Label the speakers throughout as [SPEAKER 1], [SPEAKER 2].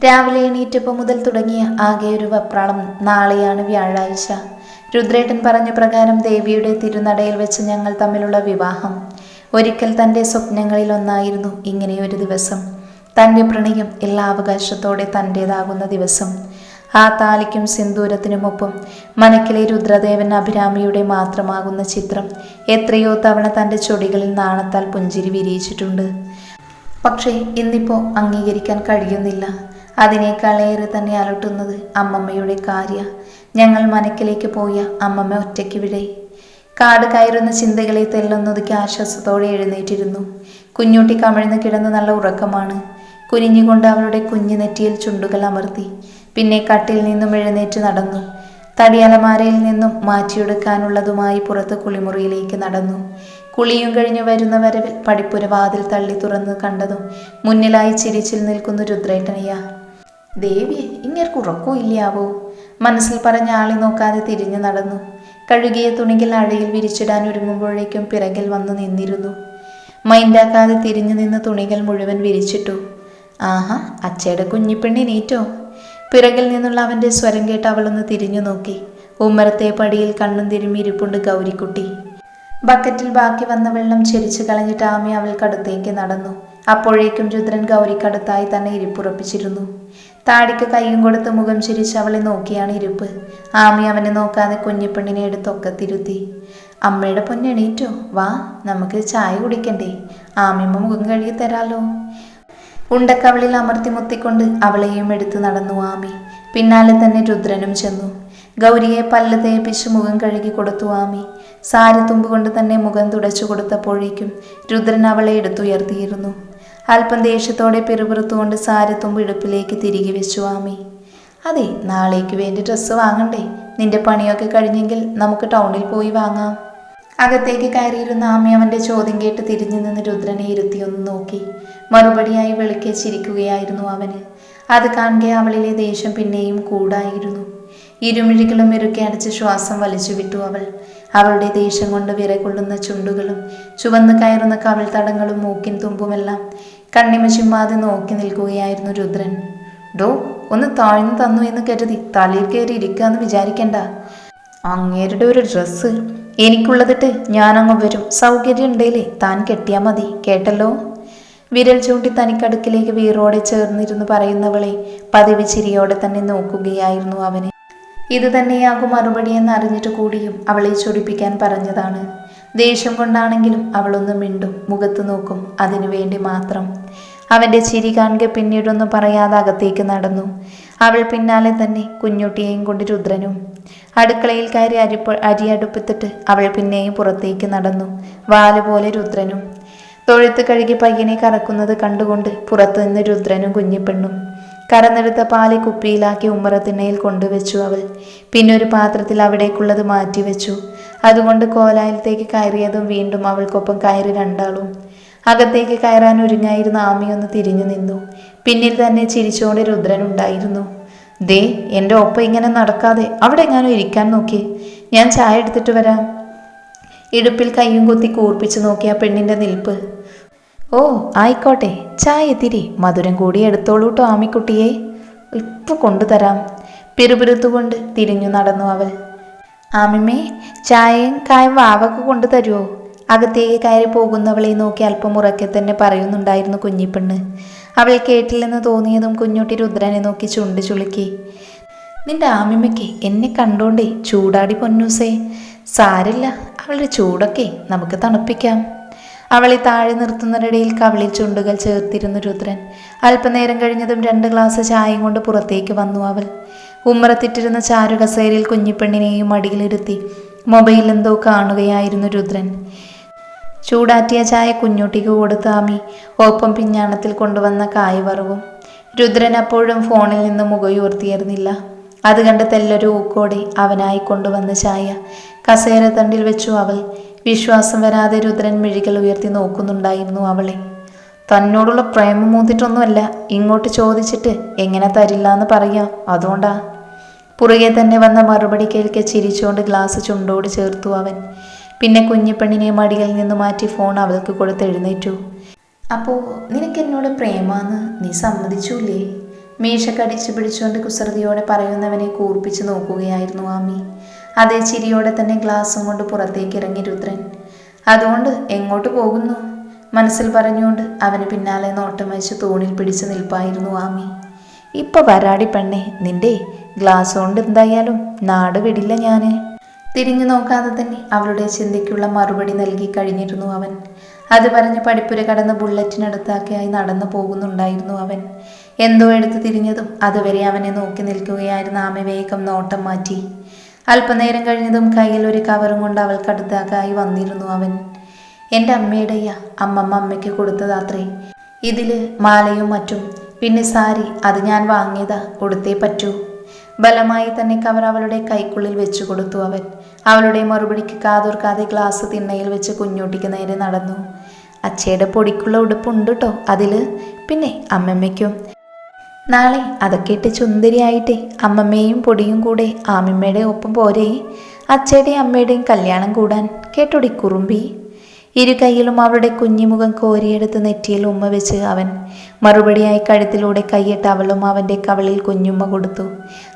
[SPEAKER 1] രാവിലെ എണീറ്റപ്പോൾ മുതൽ തുടങ്ങിയ ആകെ ഒരു വെപ്രാളം നാളെയാണ് വ്യാഴാഴ്ച. രുദ്രേട്ടൻ പറഞ്ഞ പ്രകാരം ദേവിയുടെ തിരുനടയിൽ വെച്ച് ഞങ്ങൾ തമ്മിലുള്ള വിവാഹം. ഒരിക്കൽ തന്റെ സ്വപ്നങ്ങളിലൊന്നായിരുന്നു ഇങ്ങനെയൊരു ദിവസം. തന്റെ പ്രണയം എല്ലാ അവകാശത്തോടെ തന്റേതാകുന്ന ദിവസം. ആ താലിക്കും സിന്ദൂരത്തിനുമൊപ്പം മനക്കിലെ രുദ്രദേവൻ അഭിരാമിയുടെ മാത്രമാകുന്ന ചിത്രം എത്രയോ തവണ തന്റെ ചൊടികളിൽ നാണത്താൽ പുഞ്ചിരി വിരിയിച്ചിട്ടുണ്ട്. പക്ഷേ ഇന്നിപ്പോൾ അംഗീകരിക്കാൻ കഴിയുന്നില്ല. അതിനേക്കാളേറെ തന്നെ അലട്ടുന്നത് അമ്മമ്മയുടെ കാര്യ. ഞങ്ങൾ മനക്കിലേക്ക് പോയ അമ്മമ്മ ഒറ്റയ്ക്ക് വിടെ. കാട് കയറുന്ന ചിന്തകളെ തെല്ലുന്നതിക്ക് ആശ്വാസത്തോടെ എഴുന്നേറ്റിരുന്നു. കുഞ്ഞുട്ടി കമിഴ്ന്ന് കിടന്ന് നല്ല ഉറക്കമാണ്. കുനിഞ്ഞുകൊണ്ട് അവളുടെ കുഞ്ഞു നെറ്റിയിൽ ചുണ്ടുകൾ അമർത്തി. പിന്നെ കട്ടിൽ നിന്നും എഴുന്നേറ്റ് നടന്നു. തടിയലമാരയിൽ നിന്നും മാറ്റിയെടുക്കാനുള്ളതുമായി പുറത്ത് കുളിമുറിയിലേക്ക് നടന്നു. കുളിയും കഴിഞ്ഞു വരുന്ന വരവിൽ പടിപ്പുര വാതിൽ തള്ളി തുറന്ന് കണ്ടതും മുന്നിലായി ചിരിച്ചിൽ നിൽക്കുന്ന രുദ്രേട്ടനയ്യ. ദേവിയെ ഇങ്ങേർക്ക് ഉറക്കവും ഇല്ലാവോ മനസ്സിൽ പറഞ്ഞ ആളെ നോക്കാതെ തിരിഞ്ഞു നടന്നു. കഴുകിയ തുണികൾ അഴയിൽ വിരിച്ചിടാൻ ഒരുങ്ങുമ്പോഴേക്കും പിറകിൽ വന്നു നിന്നിരുന്നു. മൈൻഡാക്കാതെ തിരിഞ്ഞു നിന്ന് തുണികൾ മുഴുവൻ വിരിച്ചിട്ടു. ആഹാ അച്ചയുടെ കുഞ്ഞിപ്പെണ്ണി നീറ്റോ? പിറകിൽ നിന്നുള്ള അവന്റെ സ്വരം കേട്ട് അവളൊന്ന് തിരിഞ്ഞു നോക്കി. ഉമ്മറത്തെ പടിയിൽ കണ്ണും തിരുമ്മി ഇരിപ്പുണ്ട് ഗൗരിക്കുട്ടി. ബക്കറ്റിൽ ബാക്കി വന്ന വെള്ളം ചെരിച്ചു കളഞ്ഞിട്ട് ആമി അവൾക്കടുത്തേക്ക് നടന്നു. അപ്പോഴേക്കും രുദ്രൻ ഗൗരിക്കടുത്തായി തന്നെ ഇരിപ്പുറപ്പിച്ചിരുന്നു. താടിക്ക് കയ്യും കൊടുത്ത് മുഖം ചിരിച്ച് അവളെ നോക്കിയാണ് ഇരുപ്പ്. ആമി അവനെ നോക്കാതെ കുഞ്ഞിപ്പെണ്ണിനെ എടുത്തൊക്കത്തിരുത്തി അമ്മയുടെ പൊന്നെണീറ്റോ വാ നമുക്ക് ചായ കുടിക്കണ്ടേ? ആമിയമ്മ മുഖം കഴുകി തരാലോ. ഉണ്ടക്കവളിൽ അമർത്തി മുത്തിക്കൊണ്ട് അവളെയും എടുത്തു നടന്നു ആമി. പിന്നാലെ തന്നെ രുദ്രനും ചെന്നു. ഗൗരിയെ പല്ല് തേപ്പിച്ച് മുഖം കഴുകി കൊടുത്തു ആമി. സാരത്തുമ്പ് കൊണ്ട് തന്നെ മുഖം തുടച്ചു കൊടുത്തപ്പോഴേക്കും രുദ്രൻ അവളെ എടുത്തുയർത്തിയിരുന്നു. അല്പം ദേഷ്യത്തോടെ പിറുപിറുത്തുകൊണ്ട് സാരത്തുമ്പ് ഇടുപ്പിലേക്ക് തിരികെ വെച്ചു ആമി അതെ നാളേക്ക് വേണ്ടി ഡ്രസ്സ് വാങ്ങണ്ടേ? നിന്റെ പണിയൊക്കെ കഴിഞ്ഞെങ്കിൽ നമുക്ക് ടൗണിൽ പോയി വാങ്ങാം. അകത്തേക്ക് കയറിയിരുന്ന ആമി അവന്റെ ചോദ്യം കേട്ട് തിരിഞ്ഞു നിന്ന് രുദ്രനെ ഇരുത്തിയൊന്ന് നോക്കി. മറുപടിയായി വെളുക്കെ ചിരിക്കുകയായിരുന്നു അവന്. അത് കാണുക അവളിലെ ദേഷ്യം പിന്നെയും കൂടായിരുന്നു. ഇരുമിഴികളും ഇറുക്കി അടച്ച് ശ്വാസം വലിച്ചു വിട്ടു അവൾ. അവളുടെ ദേഷ്യം കൊണ്ട് വിറകൊള്ളുന്ന ചുണ്ടുകളും ചുവന്ന് കയറുന്ന കവിൾ തടങ്ങളും മൂക്കിൻ തുമ്പുമെല്ലാം കണ്ണിമ ചുമ്മാതെ നോക്കി നിൽക്കുകയായിരുന്നു രുദ്രൻ. ഡോ ഒന്ന് താഴ്ന്നു തന്നു എന്ന് കരുതി തലയിൽ കയറി ഇരിക്കാന്ന് വിചാരിക്കണ്ട. അങ്ങേരുടെ ഒരു ഡ്രസ്സ് എനിക്കുള്ളതിട്ട് ഞാനങ്ങ് വരും. സൗകര്യം ഉണ്ടേലേ താൻ കെട്ടിയാ മതി. കേട്ടല്ലോ? വിരൽ ചൂണ്ടി തനിക്കടുക്കിലേക്ക് വീറോടെ ചേർന്നിരുന്നു പറയുന്നവളെ പതിവ് ചിരിയോടെ തന്നെ നോക്കുകയായിരുന്നു അവനെ. ഇത് തന്നെയാകും മറുപടി എന്ന് അറിഞ്ഞിട്ട് കൂടിയും അവളെ ചൊടിപ്പിക്കാൻ പറഞ്ഞതാണ്. ദേഷ്യം കൊണ്ടാണെങ്കിലും അവളൊന്ന് മിണ്ടും മുഖത്ത് നോക്കും അതിനു വേണ്ടി മാത്രം. അവന്റെ ചിരി കാണുക പിന്നീടൊന്നും പറയാതെ അകത്തേക്ക് നടന്നു. അവൾ പിന്നാലെ തന്നെ കുഞ്ഞുട്ടിയെയും കൊണ്ട് രുദ്രനും അടുക്കളയിൽ കയറി അരിപ്പ അരി അടുപ്പത്തിട്ട് അവൾ പിന്നെയും പുറത്തേക്ക് നടന്നു. വാൽ പോലെ രുദ്രനും. തൊഴുത്ത് കഴുകി പയ്യനെ കറക്കുന്നത് കണ്ടുകൊണ്ട് പുറത്തുനിന്ന് രുദ്രനും കുഞ്ഞിപ്പെണ്ണും കറന്നെടുത്ത പാൽ കുപ്പിയിലാക്കി ഉമ്മറത്തിണ്ണയിൽ കൊണ്ടുവച്ചു അവൾ. പിന്നെ ഒരു പാത്രത്തിൽ അവിടേക്കുള്ളത് മാറ്റിവെച്ചു. അതുകൊണ്ട് കോലായലത്തേക്ക് കയറിയതും വീണ്ടും അവൾക്കൊപ്പം കയറി രണ്ടാളും. അകത്തേക്ക് കയറാൻ ഒരുങ്ങായിരുന്ന ആമിയൊന്ന് തിരിഞ്ഞു നിന്നു. പിന്നിൽ തന്നെ ചിരിച്ചോണ്ട് രുദ്രൻ ഉണ്ടായിരുന്നു. ദേ എന്റെ ഒപ്പം ഇങ്ങനെ നടക്കാതെ അവിടെ എങ്ങാനും ഇരിക്കാൻ നോക്കി. ഞാൻ ചായ എടുത്തിട്ട് വരാം. ഇടുപ്പിൽ കയ്യും കുത്തി കൂർപ്പിച്ചു നോക്കിയ പെണ്ണിന്റെ നിൽപ്പ്. ഓ ആയിക്കോട്ടെ. ചായ തിരി. മധുരം കൂടി എടുത്തോളൂ കേട്ടോ ആമിക്കുട്ടിയെ. ഇപ്പം കൊണ്ടുതരാം. പിറുപിറുത്തുകൊണ്ട് തിരിഞ്ഞു നടന്നു അവൾ. ആമിമ്മേ ചായയും കായും വാവക്ക് കൊണ്ടു തരുമോ അകത്തേക്ക് കയറി പോകുന്നവളെ നോക്കി അല്പം ഉറക്കെ തന്നെ പറയുന്നുണ്ടായിരുന്നു കുഞ്ഞിപ്പെണ്ണ്. അവൾ കേട്ടില്ലെന്ന് തോന്നിയതും കുഞ്ഞുട്ടി രുദ്രനെ നോക്കി ചുണ്ട് ചുളുക്കി. നിന്റെ ആമിമ്മയ്ക്ക് എന്നെ കണ്ടോണ്ടേ ചൂടാടി പൊന്നൂസേ. സാരില്ല അവളുടെ ചൂടൊക്കെ നമുക്ക് തണുപ്പിക്കാം. അവളെ താഴെ നിർത്തുന്നതിനിടയിൽ കവിളിൽ ചുണ്ടുകൾ ചേർത്തിരുന്നു രുദ്രൻ. അല്പനേരം കഴിഞ്ഞതും രണ്ട് ഗ്ലാസ് ചായയും കൊണ്ട് പുറത്തേക്ക് വന്നു അവൾ. ഉമ്മറത്തിട്ടിരുന്ന ചാരുകസേരയിൽ കുഞ്ഞിപ്പെണ്ണിനെയും മടിയിലിരുത്തി മൊബൈൽ എന്തോ കാണുകയായിരുന്നു രുദ്രൻ. ചൂടാറ്റിയ ചായ കുഞ്ഞുട്ടിക്ക് കൊടുത്ത ആമി ഒപ്പം പിഞ്ഞാണത്തിൽ കൊണ്ടുവന്ന കായ് വറവും രുദ്രൻ അപ്പോഴും ഫോണിൽ നിന്ന് മുഖയുയർത്തിയിരുന്നില്ല. അത് കണ്ട് തെല്ലൊരു ഊക്കോടെ അവനായി കൊണ്ടുവന്ന ചായ. കസേര തണ്ടിൽ വെച്ചു അവൾ. വിശ്വാസം വരാതെ രുദ്രൻ മിഴികൾ ഉയർത്തി നോക്കുന്നുണ്ടായിരുന്നു അവളെ. തന്നോടുള്ള പ്രേമം മൂത്തിട്ടൊന്നുമല്ല ഇങ്ങോട്ട് ചോദിച്ചിട്ട് എങ്ങനെ തരില്ല എന്ന് പറയാം. അതുകൊണ്ടാ. പുറകെ തന്നെ വന്ന മറുപടി കേൾക്കെ ചിരിച്ചുകൊണ്ട് ഗ്ലാസ് ചുണ്ടോട് ചേർത്തു അവൻ. പിന്നെ കുഞ്ഞിപ്പെണ്ണിനെ മടിയിൽ നിന്ന് മാറ്റി ഫോൺ അവൾക്ക് കൊടുത്ത് എഴുന്നേറ്റു. അപ്പോൾ നിനക്ക് എന്നോട് പ്രേമാന്ന്? നീ സമ്മതിച്ചൂലേ മീശ കടിച്ചു പിടിച്ചുകൊണ്ട് കുസൃതിയോടെ പറയുന്നവനെ കൂർപ്പിച്ച് നോക്കുകയായിരുന്നു ആമി. അതേ ചിരിയോടെ തന്നെ ഗ്ലാസും കൊണ്ട് പുറത്തേക്ക് ഇറങ്ങി രുദ്രൻ. അതുകൊണ്ട് എങ്ങോട്ട് പോകുന്നു? മനസ്സിൽ പറഞ്ഞുകൊണ്ട് അവന് പിന്നാലെ നോട്ടം വെച്ച് തൂണിൽ പിടിച്ചു നിൽപ്പായിരുന്നു ആമി. ഇപ്പൊ വരാടി പെണ്ണെ നിന്റെ ഗ്ലാസ് കൊണ്ട് എന്തായാലും നാട് വിടില്ല ഞാൻ. തിരിഞ്ഞു നോക്കാതെ തന്നെ അവളുടെ ചിന്തയ്ക്കുള്ള മറുപടി നൽകി കഴിഞ്ഞിരുന്നു അവൻ. അത് പറഞ്ഞ് പഠിപ്പുര കടന്ന് ബുള്ളറ്റിനടുത്താക്കിയായി നടന്നു പോകുന്നുണ്ടായിരുന്നു അവൻ. എന്തോ എടുത്ത് തിരിഞ്ഞതും അതുവരെ അവനെ നോക്കി നിൽക്കുകയായിരുന്ന ആമി വേഗം നോട്ടം മാറ്റി. അല്പനേരം കഴിഞ്ഞതും കയ്യിൽ ഒരു കവറും കൊണ്ട് അവൾക്കടുത്താക്കായി വന്നിരുന്നു അവൻ. എന്റെ അമ്മയുടെയ അമ്മമ്മ അമ്മയ്ക്ക് കൊടുത്തതാത്രേ ഇതിൽ മാലയും മറ്റും. പിന്നെ സാരി അത് ഞാൻ വാങ്ങിയതാ. കൊടുത്തേ പറ്റൂ. ബലമായി തന്നെ കവർ അവളുടെ കൈക്കുള്ളിൽ വെച്ചു കൊടുത്തു അവൻ. അവളുടെ മറുപടിക്ക് കാതോർക്കാതെ ഗ്ലാസ് തിണ്ണയിൽ വെച്ച് കുഞ്ഞോട്ടിക്ക് നേരെ നടന്നു. അച്ഛയുടെ പൊടിക്കുള്ള ഉടുപ്പുണ്ട് കേട്ടോ അതിൽ പിന്നെ അമ്മമ്മയ്ക്കും. നാളെ അതൊക്കെ ഇട്ട് ചുന്ദരിയായിട്ടേ അമ്മമ്മയും പൊടിയും കൂടെ ആമിമ്മയുടെ ഒപ്പം പോരേ. അച്ഛയുടെയും അമ്മയുടെയും കല്യാണം കൂടാൻ. കേട്ടോടി കുറുമ്പി? ഇരു കൈയിലും അവളുടെ കുഞ്ഞിമുഖം കോരിയെടുത്ത് നെറ്റിയിൽ ഉമ്മ വെച്ച് അവൻ മറുപടിയായി കഴുത്തിലൂടെ കൈയിട്ട് അവളും അവന്റെ കവളിൽ കുഞ്ഞുമ്മ കൊടുത്തു.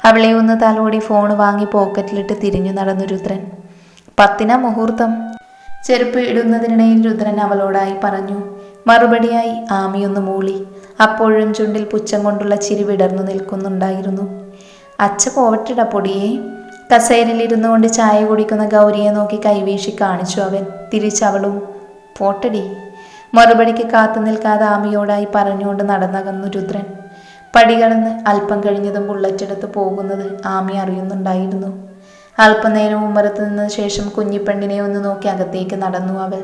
[SPEAKER 1] അവളെ ഒന്ന് തലോടി ഫോൺ വാങ്ങി പോക്കറ്റിലിട്ട് തിരിഞ്ഞു നടന്നു രുദ്രൻ. പത്തിന മുഹൂർത്തം? ചെരുപ്പ് ഇടുന്നതിനിടയിൽ രുദ്രൻ അവളോടായി പറഞ്ഞു. മറുപടിയായി ആമിയൊന്ന് മൂളി. അപ്പോഴും ചുണ്ടിൽ പുച്ഛം കൊണ്ടുള്ള ചിരി വിടർന്നു നിൽക്കുന്നുണ്ടായിരുന്നു. അച്ഛ പോവട്ടിട പൊടിയെ. കസേരയിലിരുന്നു കൊണ്ട് ചായ കുടിക്കുന്ന ഗൗരിയെ നോക്കി കൈവീശി കാണിച്ചു അവൻ. തിരിച്ചവളും പോട്ടടി. മറുപടിക്ക് കാത്തു നിൽക്കാതെ ആമിയോടായി പറഞ്ഞുകൊണ്ട് നടന്നകന്നു രുദ്രൻ. പടികടന്ന് അല്പം കഴിഞ്ഞതും ബുള്ളറ്റെടുത്ത് പോകുന്നത് ആമി അറിയുന്നുണ്ടായിരുന്നു. അല്പനേരം ഉമ്മറത്ത് നിന്ന ശേഷം കുഞ്ഞിപ്പെണ്ണിനെ ഒന്ന് നോക്കി അകത്തേക്ക് നടന്നു അവൾ.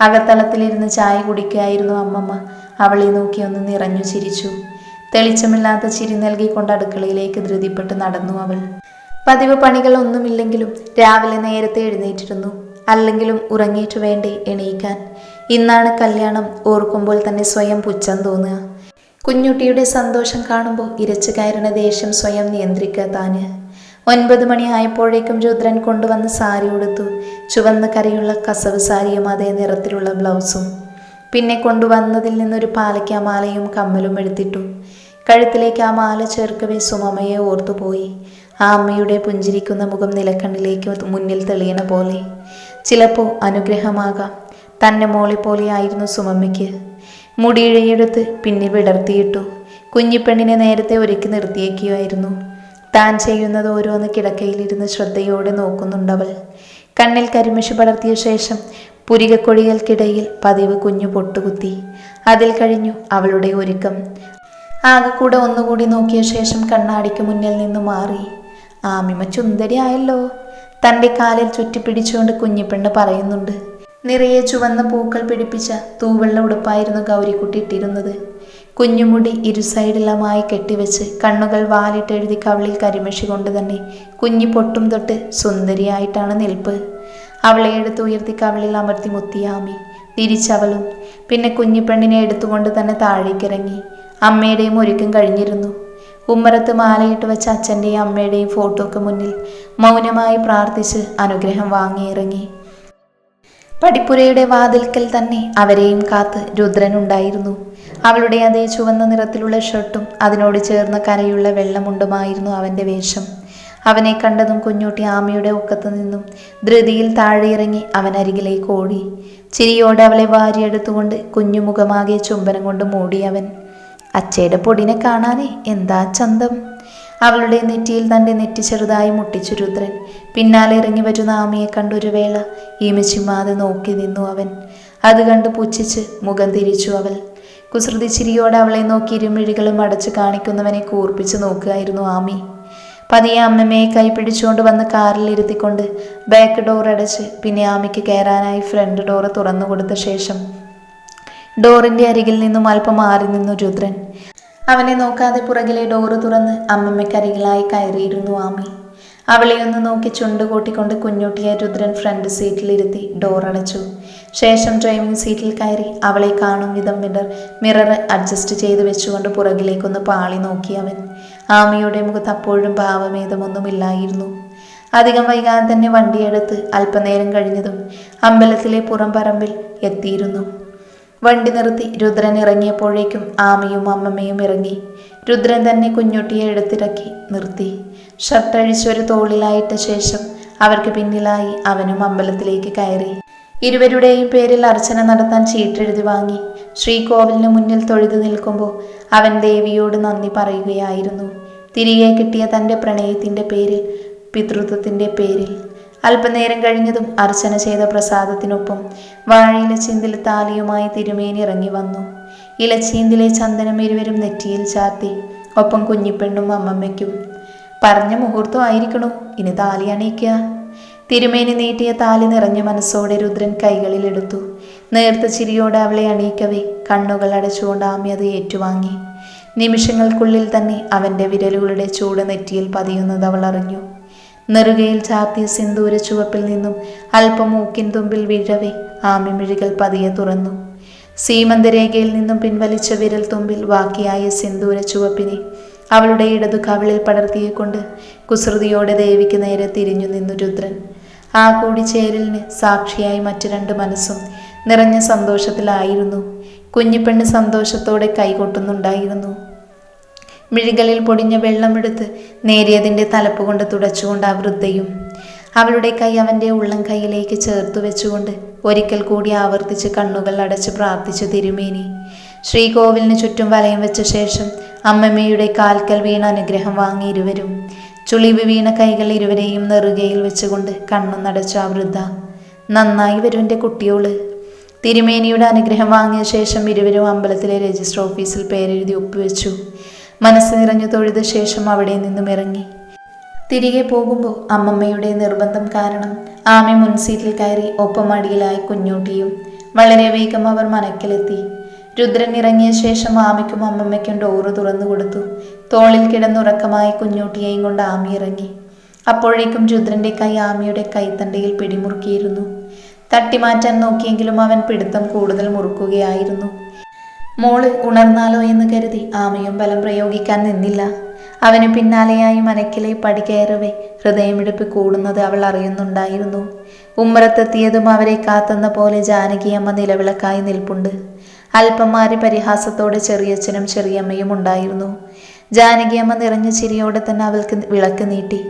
[SPEAKER 1] അകത്തളത്തിലിരുന്ന് ചായ കുടിക്കുകയായിരുന്നു അമ്മമ്മ. അവളെ നോക്കി ഒന്ന് നിറഞ്ഞു ചിരിച്ചു. തെളിച്ചമില്ലാത്ത ചിരി നൽകിക്കൊണ്ട് അടുക്കളയിലേക്ക് ധൃതിപ്പെട്ട് നടന്നു അവൾ. പതിവ് പണികൾ ഒന്നുമില്ലെങ്കിലും രാവിലെ നേരത്തെ എഴുന്നേറ്റിരുന്നു. അല്ലെങ്കിലും ഉറങ്ങിയിട്ട് വേണ്ടേ എണീക്കാൻ. ഇന്നാണ് കല്യാണം ഓർക്കുമ്പോൾ തന്നെ സ്വയം പുച്ഛം തോന്നുക. കുഞ്ഞുട്ടിയുടെ സന്തോഷം കാണുമ്പോൾ ഇരച്ചു കയറുന്ന ദേഷ്യം സ്വയം നിയന്ത്രിക്കുക താന്. ഒൻപത് മണി ആയപ്പോഴേക്കും രുദ്രൻ കൊണ്ടുവന്ന് സാരി ഉടുത്തു. ചുവന്ന കരയുള്ള കസവ് സാരിയും അതേ നിറത്തിലുള്ള ബ്ലൗസും. പിന്നെ കൊണ്ടുവന്നതിൽ നിന്നൊരു പാലയ്ക്ക മാലയും കമ്മലും എടുത്തിട്ടു. കഴുത്തിലേക്ക് ആ മാല ചേർക്കവേ സുമമയെ ഓർത്തുപോയി. ആ അമ്മയുടെ പുഞ്ചിരിക്കുന്ന മുഖം നിലക്കണ്ണിലേക്ക് മുന്നിൽ തെളിയണ പോലെ. ചിലപ്പോൾ അനുഗ്രഹമാകാം. തന്നെ മോളെ പോലെയായിരുന്നു സുമമ്മയ്ക്ക്. മുടിയിഴയെടുത്ത് പിന്നിൽ വിടർത്തിയിട്ടു. കുഞ്ഞിപ്പെണ്ണിനെ നേരത്തെ ഒരുക്കി നിർത്തിയേക്കുമായിരുന്നു താൻ ചെയ്യുന്നത് ഓരോന്ന് കിടക്കയിലിരുന്ന് ശ്രദ്ധയോടെ നോക്കുന്നുണ്ടവൾ. കണ്ണിൽ കരിമിഷി പടർത്തിയ ശേഷം പുരികക്കൊടികൾക്കിടയിൽ പതിവ് കുഞ്ഞു പൊട്ടുകുത്തി. അതിൽ കഴിഞ്ഞു അവളുടെ ഒരുക്കം. ആകെ കൂടെ ഒന്നുകൂടി നോക്കിയ ശേഷം കണ്ണാടിക്ക് മുന്നിൽ നിന്ന് മാറി. ആമിമ ചുന്ദരിയായല്ലോ തന്റെ കാലിൽ ചുറ്റിപ്പിടിച്ചുകൊണ്ട് കുഞ്ഞിപ്പെണ്ണ് പറയുന്നുണ്ട്. നിറയെ ചുവന്ന പൂക്കൾ പിടിപ്പിച്ച തൂവെള്ള ഉടുപ്പായിരുന്നു ഗൗരിക്കുട്ടി ഇട്ടിരുന്നത്. കുഞ്ഞുമുടി ഇരു സൈഡിലുമായി കെട്ടിവെച്ച് കണ്ണുകൾ വാലിട്ടെഴുതി കവളിൽ കരിമഷി കൊണ്ട് തന്നെ കുഞ്ഞു പൊട്ടും തൊട്ട് സുന്ദരിയായിട്ടാണ് നിൽപ്പ്. അവളെ എടുത്ത് ഉയർത്തി കവളിൽ അമർത്തി മുത്തിയാമി തിരിച്ചവളും പിന്നെ കുഞ്ഞിപ്പെണ്ണിനെ എടുത്തുകൊണ്ട് തന്നെ താഴേക്കിറങ്ങി. അമ്മയുടെയും ഒരുക്കം കഴിഞ്ഞിരുന്നു. ഉമ്മറത്ത് മാലയിട്ട് വെച്ച അച്ഛന്റെയും അമ്മയുടെയും ഫോട്ടോക്ക് മുന്നിൽ മൗനമായി പ്രാർത്ഥിച്ച് അനുഗ്രഹം വാങ്ങിയിറങ്ങി. പടിപ്പുരയുടെ വാതിൽക്കൽ തന്നെ അവരെയും കാത്ത് രുദ്രനുണ്ടായിരുന്നു. അവളുടെ അതേ ചുവന്ന നിറത്തിലുള്ള ഷർട്ടും അതിനോട് ചേർന്ന കരയുള്ള വെള്ളമുണ്ടുമായിരുന്നു അവന്റെ വേഷം. അവനെ കണ്ടതും കുഞ്ഞൂട്ടി ആമയുടെ ഒക്കത്തു നിന്നും ധൃതിയിൽ താഴെയിറങ്ങി അവൻ അരികിലേക്ക് ഓടി. ചിരിയോടെ അവളെ വാരിയെടുത്തുകൊണ്ട് കുഞ്ഞുമുഖമാകെ ചുംബനം കൊണ്ട് മൂടി അവൻ അച്ചയുടെ പൊടിനെ കാണാനേ എന്താ ചന്തം? അവളുടെ നെറ്റിയിൽ തന്റെ നെറ്റി ചെറുതായി മുട്ടിച്ചു രുദ്രൻ. പിന്നാലെ ഇറങ്ങി വരുന്ന ആമയെ കണ്ടൊരു വേള. ഈമച്ചിമാതെ നോക്കി നിന്നു അവൻ. അത് കണ്ട് പുച്ഛിച്ച് മുഖം തിരിച്ചു അവൾ. കുസൃതി ചിരിയോടെ അവളെ നോക്കി ഇരുമിഴികളും അടച്ചു കാണിക്കുന്നവനെ കൂർപ്പിച്ച് നോക്കുകയായിരുന്നു ആമി. പതിയെ അമ്മമ്മയെ കൈ പിടിച്ചുകൊണ്ട് വന്ന് കാറിൽ ഇരുത്തിക്കൊണ്ട് ബാക്ക് ഡോർ അടച്ച് പിന്നെ ആമിക്ക് കയറാനായി ഫ്രണ്ട് ഡോറ് തുറന്നു കൊടുത്ത ശേഷം ഡോറിന്റെ അരികിൽ നിന്നും അല്പം മാറി നിന്നു രുദ്രൻ. അവനെ നോക്കാതെ പുറകിലെ ഡോറ് തുറന്ന് അമ്മമ്മയ്ക്കരികിലായി കയറിയിരുന്നു ആമി. അവളെ ഒന്ന് നോക്കി ചുണ്ട് കൂട്ടിക്കൊണ്ട് കുഞ്ഞുട്ടിയെ രുദ്രൻ ഫ്രണ്ട് സീറ്റിലിരുത്തി ഡോർ അടച്ചു. ശേഷം ഡ്രൈവിംഗ് സീറ്റിൽ കയറി അവളെ കാണും വിധം മിറർ മിറർ അഡ്ജസ്റ്റ് ചെയ്ത് വെച്ചുകൊണ്ട് പുറകിലേക്കൊന്ന് പാളി നോക്കി അവൻ. ആമിയുടെ മുഖത്ത് അപ്പോഴും ഭാവമേതമൊന്നുമില്ലായിരുന്നു അധികം വൈകാതെ തന്നെ വണ്ടിയെടുത്ത് അല്പനേരം കഴിഞ്ഞതും അമ്പലത്തിലെ പുറം പറമ്പിൽ എത്തിയിരുന്നു. വണ്ടി നിർത്തി രുദ്രൻ ഇറങ്ങിയപ്പോഴേക്കും ആമയും അമ്മമ്മയും ഇറങ്ങി. രുദ്രൻ തന്നെ കുഞ്ഞുട്ടിയെ എടുത്തിറക്കി നിർത്തി. ഷർട്ടഴിച്ചൊരു തോളിലായിട്ട ശേഷം അവർക്ക് പിന്നിലായി അവനും അമ്പലത്തിലേക്ക് കയറി. ഇരുവരുടെയും പേരിൽ അർച്ചന നടത്താൻ ചീട്ടെഴുതി വാങ്ങി. ശ്രീകോവിലിന് മുന്നിൽ തൊഴുതു നിൽക്കുമ്പോൾ അവൻ ദേവിയോട് നന്ദി പറയുകയായിരുന്നു. തിരികെ കിട്ടിയ തന്റെ പ്രണയത്തിന്റെ പേരിൽ പിതൃത്വത്തിന്റെ പേരിൽ അല്പനേരം കഴിഞ്ഞതും അർച്ചന ചെയ്ത പ്രസാദത്തിനൊപ്പം വാഴയില ചിന്തിൽ താലിയുമായി തിരുമേനി ഇറങ്ങി വന്നു. ഇലച്ചീന്തിലെ ചന്ദനം ഇരുവരും നെറ്റിയിൽ ചാത്തി ഒപ്പം കുഞ്ഞിപ്പെണ്ണും അമ്മമ്മയ്ക്കും പറഞ്ഞ മുഹൂർത്തം ആയിരിക്കണോ? ഇനി താലി അണിയിക്കുക തിരുമേനി നീട്ടിയ താലി നിറഞ്ഞ മനസ്സോടെ രുദ്രൻ കൈകളിലെടുത്തു നേർത്ത ചിരിയോടെ അവളെ അണിയിക്കവേ കണ്ണുകൾ അടച്ചുകൊണ്ട് ആമി അത് ഏറ്റുവാങ്ങി. നിമിഷങ്ങൾക്കുള്ളിൽ തന്നെ അവന്റെ വിരലുകളുടെ ചൂട് നെറ്റിയിൽ പതിയുന്നത് അവൾ അറിഞ്ഞു. നെറുകയിൽ ചാർത്തിയ സിന്ദൂര ചുവപ്പിൽ നിന്നും അല്പം മൂക്കിൻ തുമ്പിൽ വീഴവേ ആമിമിഴികൾ പതിയെ തുറന്നു. സീമന്തരേഖയിൽ നിന്നും പിൻവലിച്ച വിരൽ തുമ്പിൽ വാക്കിയായ സിന്ദൂര ചുവപ്പിനെ അവളുടെ ഇടതു കവിളിൽ പടർത്തിയെക്കൊണ്ട് കുസൃതിയോടെ ദേവിക്ക് നേരെ തിരിഞ്ഞു നിന്നു രുദ്രൻ. ആ കൂടിച്ചേരലിന് സാക്ഷിയായി മറ്റു രണ്ട് മനസ്സും നിറഞ്ഞ സന്തോഷത്തിലായിരുന്നു. കുഞ്ഞിപ്പെണ്ണ് സന്തോഷത്തോടെ കൈകൊട്ടുന്നുണ്ടായിരുന്നു. മിഴികളിൽ പൊടിഞ്ഞ വെള്ളമെടുത്ത് നേരിയതിന്റെ തലപ്പുകൊണ്ട് തുടച്ചുകൊണ്ട് ആ വൃദ്ധയും അവളുടെ കൈ അവന്റെ ഉള്ളം കൈയിലേക്ക് ചേർത്തു വെച്ചുകൊണ്ട് ഒരിക്കൽ കൂടി ആവർത്തിച്ച് കണ്ണുകൾ അടച്ച് പ്രാർത്ഥിച്ചു തിരുമേനി. ശ്രീകോവിലിന് ചുറ്റും വലയം വെച്ച ശേഷം അമ്മമ്മയുടെ കാൽക്കൽ വീണ അനുഗ്രഹം വാങ്ങി ഇരുവരും. ചുളിവ് വീണ കൈകൾ ഇരുവരെയും നെറുകയിൽ വെച്ചുകൊണ്ട് കണ്ണുനടച്ചു ആ വൃദ്ധ നന്നായി വരും എന്റെ കുട്ടിയോൾ. തിരുമേനിയുടെ അനുഗ്രഹം വാങ്ങിയ ശേഷം ഇരുവരും അമ്പലത്തിലെ രജിസ്റ്റർ ഓഫീസിൽ പേരെഴുതി ഒപ്പുവെച്ചു. മനസ്സ് നിറഞ്ഞു തൊഴുത ശേഷം അവിടെ നിന്നും ഇറങ്ങി. തിരികെ പോകുമ്പോൾ അമ്മമ്മയുടെ നിർബന്ധം കാരണം ആമി മുൻസീറ്റിൽ കയറി ഒപ്പമടിയിലായി കുഞ്ഞൂട്ടിയും വളരെ വേഗം അവർ മനക്കിലെത്തി. രുദ്രൻ ഇറങ്ങിയ ശേഷം ആമിക്കും അമ്മമ്മയ്ക്കും ഡോറ് തുറന്നു കൊടുത്തു. തോളിൽ കിടന്നുറക്കമായി കുഞ്ഞൂട്ടിയെയും കൊണ്ട് ആമി ഇറങ്ങി. അപ്പോഴേക്കും രുദ്രന്റെ കൈ ആമിയുടെ കൈത്തണ്ടയിൽ പിടിമുറുക്കിയിരുന്നു. തട്ടിമാറ്റാൻ നോക്കിയെങ്കിലും അവൻ പിടുത്തം കൂടുതൽ മുറുക്കുകയായിരുന്നു. മോൾ ഉണർന്നാലോ എന്ന് കരുതി ആമയും ബലം പ്രയോഗിക്കാൻ നിന്നില്ല. അവന് പിന്നാലെയായി മനക്കിലെ പടികയറവേ ഹൃദയമിടിപ്പ് കൂടുന്നത് അവൾ അറിയുന്നുണ്ടായിരുന്നു. ഉമ്മറത്തെത്തിയതും അവരെ കാത്തുന്ന പോലെ ജാനകിയമ്മ നിലവിളക്കായി നിൽപ്പുണ്ട്. അല്പം മാറി പരിഹാസത്തോടെ ചെറിയച്ഛനും ചെറിയമ്മയും ഉണ്ടായിരുന്നു. ജാനകിയമ്മ നിറഞ്ഞ ചിരിയോടെ തന്നെ അവൾക്ക് വിളക്ക് നീട്ടി.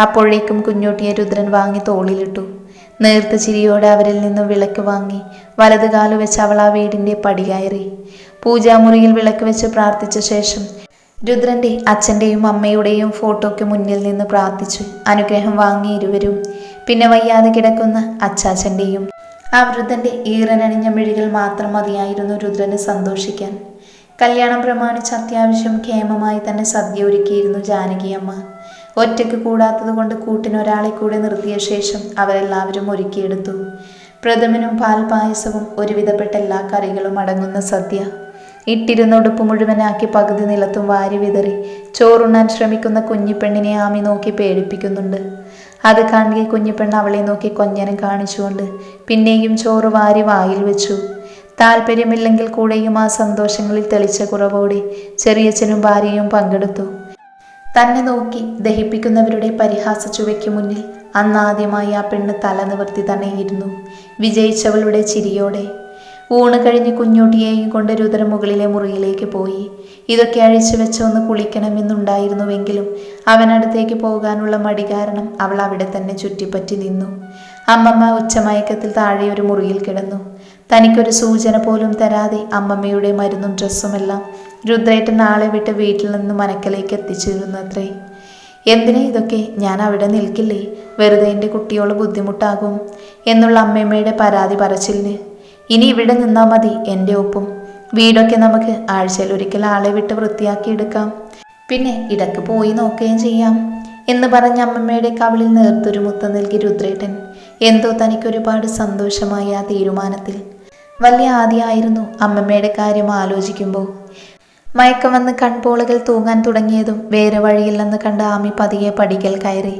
[SPEAKER 1] അപ്പോഴേക്കും കുഞ്ഞോട്ടിയെ രുദ്രൻ വാങ്ങി തോളിലിട്ടു. നേർത്ത ചിരിയോടെ അവരിൽ നിന്നും വിളക്ക് വാങ്ങി വലതുകാലു വെച്ച് അവൾ ആ വീടിന്റെ പടി പൂജാമുറിയിൽ വിളക്ക് വെച്ച് പ്രാർത്ഥിച്ച ശേഷം രുദ്രന്റെ അച്ഛന്റെയും അമ്മയുടെയും ഫോട്ടോയ്ക്ക് മുന്നിൽ നിന്ന് പ്രാർത്ഥിച്ചു. അനുഗ്രഹം വാങ്ങി ഇരുവരും. പിന്നെ വയ്യാതെ കിടക്കുന്ന അച്ചാച്ചന്റെയും ആ വൃദ്ധന്റെ ഈറനണിഞ്ഞ മിഴികൾ മാത്രം മതിയായിരുന്നു രുദ്രന് സന്തോഷിക്കാൻ. കല്യാണം പ്രമാണിച്ച് അത്യാവശ്യം ക്ഷേമമായി തന്നെ സദ്യ ഒരുക്കിയിരുന്നു ജാനകിയമ്മ ഒറ്റയ്ക്ക് കൂടാത്തതുകൊണ്ട് കൂട്ടിനൊരാളെ കൂടെ നിർത്തിയ ശേഷം അവരെല്ലാവരും ഒരുക്കിയെടുത്തു. പ്രഥമനും പാൽ പായസവും ഒരുവിധപ്പെട്ട എല്ലാ കറികളും അടങ്ങുന്ന സദ്യ. ഇട്ടിരുന്നൊടുപ്പ് മുഴുവനാക്കി പകുതി നിലത്തും വാരി വിതറി ചോറുണ്ണാൻ ശ്രമിക്കുന്ന കുഞ്ഞിപ്പെണ്ണിനെ ആമി നോക്കി പേടിപ്പിക്കുന്നുണ്ട്. അത് കാണുക കുഞ്ഞിപ്പെണ്ണ് അവളെ നോക്കി കൊഞ്ഞനം കാണിച്ചുകൊണ്ട് പിന്നെയും ചോറ് വാരി വായിൽ വെച്ചു. താല്പര്യമില്ലെങ്കിൽ കൂടെയും ആ സന്തോഷങ്ങളിൽ തെളിച്ച കുറവോടെ ചെറിയച്ഛനും ഭാര്യയും പങ്കെടുത്തു. തന്നെ നോക്കി ദഹിപ്പിക്കുന്നവരുടെ പരിഹാസ ചുവയ്ക്ക് മുന്നിൽ അന്നാദ്യമായി ആ പെണ്ണ് തല നിവർത്തി തന്നെയിരുന്നു. വിജയിച്ചവളുടെ ചിരിയോടെ ഊണ് കഴിഞ്ഞ് കുഞ്ഞൂട്ടിയെയും കൊണ്ട് രുദ്ര മുകളിലെ മുറിയിലേക്ക് പോയി. ഇതൊക്കെ അഴിച്ചു വെച്ച് ഒന്ന് കുളിക്കണമെന്നുണ്ടായിരുന്നുവെങ്കിലും അവനടുത്തേക്ക് പോകാനുള്ള മടി കാരണം അവൾ അവിടെ തന്നെ ചുറ്റിപ്പറ്റി നിന്നു. അമ്മമ്മ ഉച്ചമയക്കത്തിൽ താഴെ ഒരു മുറിയിൽ കിടന്നു. തനിക്കൊരു സൂചന പോലും തരാതെ അമ്മമ്മയുടെ മരുന്നും ഡ്രസ്സുമെല്ലാം രുദ്രേട്ടൻ നാളെ വിട്ട് വീട്ടിൽ നിന്ന് മനക്കലേക്ക് എത്തിച്ചിരുന്നത്രേ. എന്തിനാ ഇതൊക്കെ? ഞാൻ അവിടെ നിൽക്കില്ലേ? വെറുതെ എന്റെ കുട്ടിയോട് ബുദ്ധിമുട്ടാകും എന്നുള്ള അമ്മമ്മയുടെ പരാതി പറച്ചിലിന് ഇനി ഇവിടെ നിന്നാൽ മതി എന്റെ ഒപ്പം. വീടൊക്കെ നമുക്ക് ആഴ്ചയിൽ ഒരിക്കൽ ആളെ വിട്ട് വൃത്തിയാക്കി എടുക്കാം പിന്നെ ഇടയ്ക്ക് പോയി നോക്കുകയും ചെയ്യാം. എന്ന് പറഞ്ഞ അമ്മമ്മയുടെ കവിളിൽ നേർത്തൊരു മുത്തം നൽകി രുദ്രേട്ടൻ. എന്തോ തനിക്കൊരുപാട് സന്തോഷമായി ആ തീരുമാനത്തിൽ. വലിയ ആദ്യമായിരുന്നു അമ്മമ്മയുടെ കാര്യം ആലോചിക്കുമ്പോൾ. മയക്കം വന്ന് കൺപോളകൾ തൂങ്ങാൻ തുടങ്ങിയതും വേറെ വഴിയില്ലെന്ന് കണ്ട ആമി പതിയെ പടികൽ കയറി.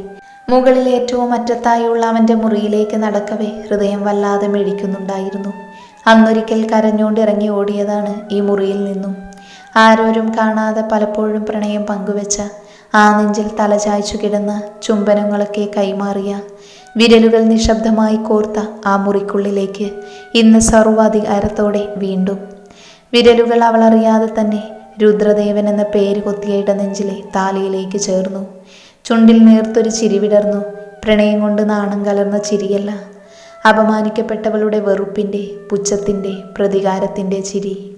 [SPEAKER 1] മുകളിൽ ഏറ്റവും അറ്റത്തായുള്ള അവന്റെ മുറിയിലേക്ക് നടക്കവേ ഹൃദയം വല്ലാതെ മെഴിക്കുന്നുണ്ടായിരുന്നു അന്നൊരിക്കൽ കരഞ്ഞുകൊണ്ട് ഇറങ്ങി ഓടിയതാണ് ഈ മുറിയിൽ നിന്നും. ആരോരും കാണാതെ പലപ്പോഴും പ്രണയം പങ്കുവെച്ച ആ നെഞ്ചിൽ തലചായ്ച്ചു കിടന്ന ചുംബനങ്ങളൊക്കെ കൈമാറിയ വിരലുകൾ നിശബ്ദമായി കോർത്ത ആ മുറിക്കുള്ളിലേക്ക് ഇന്ന് സർവാധികാരത്തോടെ വീണ്ടും. വിരലുകൾ അവളറിയാതെ തന്നെ രുദ്രദേവൻ എന്ന പേര് കൊത്തിയ നെഞ്ചിലെ താലിയിലേക്ക് ചേർന്നു. ചുണ്ടിൽ നേർത്തൊരു ചിരി വിടർന്നു. പ്രണയം കൊണ്ട് നാണം കലർന്ന ചിരിയല്ല. അപമാനിക്കപ്പെട്ടവളുടെ വെറുപ്പിന്റെ പുച്ഛത്തിന്റെ പ്രതികാരത്തിന്റെ ചിരി.